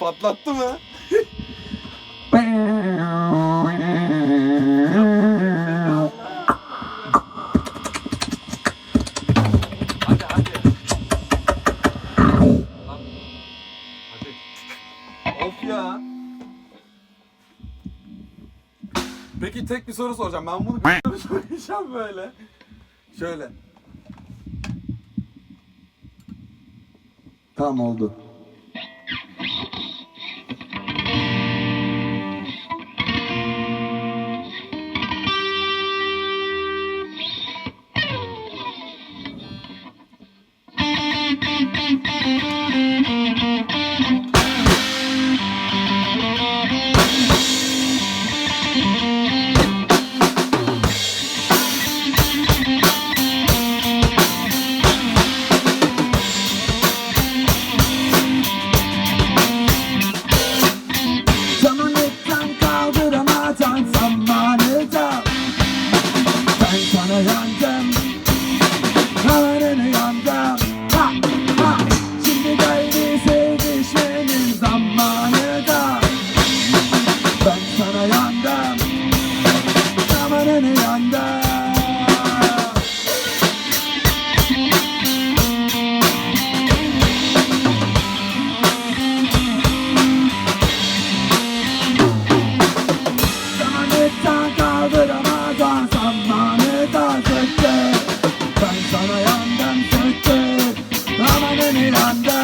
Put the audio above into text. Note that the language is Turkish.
Patlattı mı? Hadi hadi. Of ya. Peki tek bir soru soracağım. Ben bunu söyleyeceğim böyle. Şöyle. Tamam oldu. Zamanı da Ben sana yandım Havarını Zamanlıktan kaldıramazsan zamanı da Ben sana yandım söktü. Amanın yandım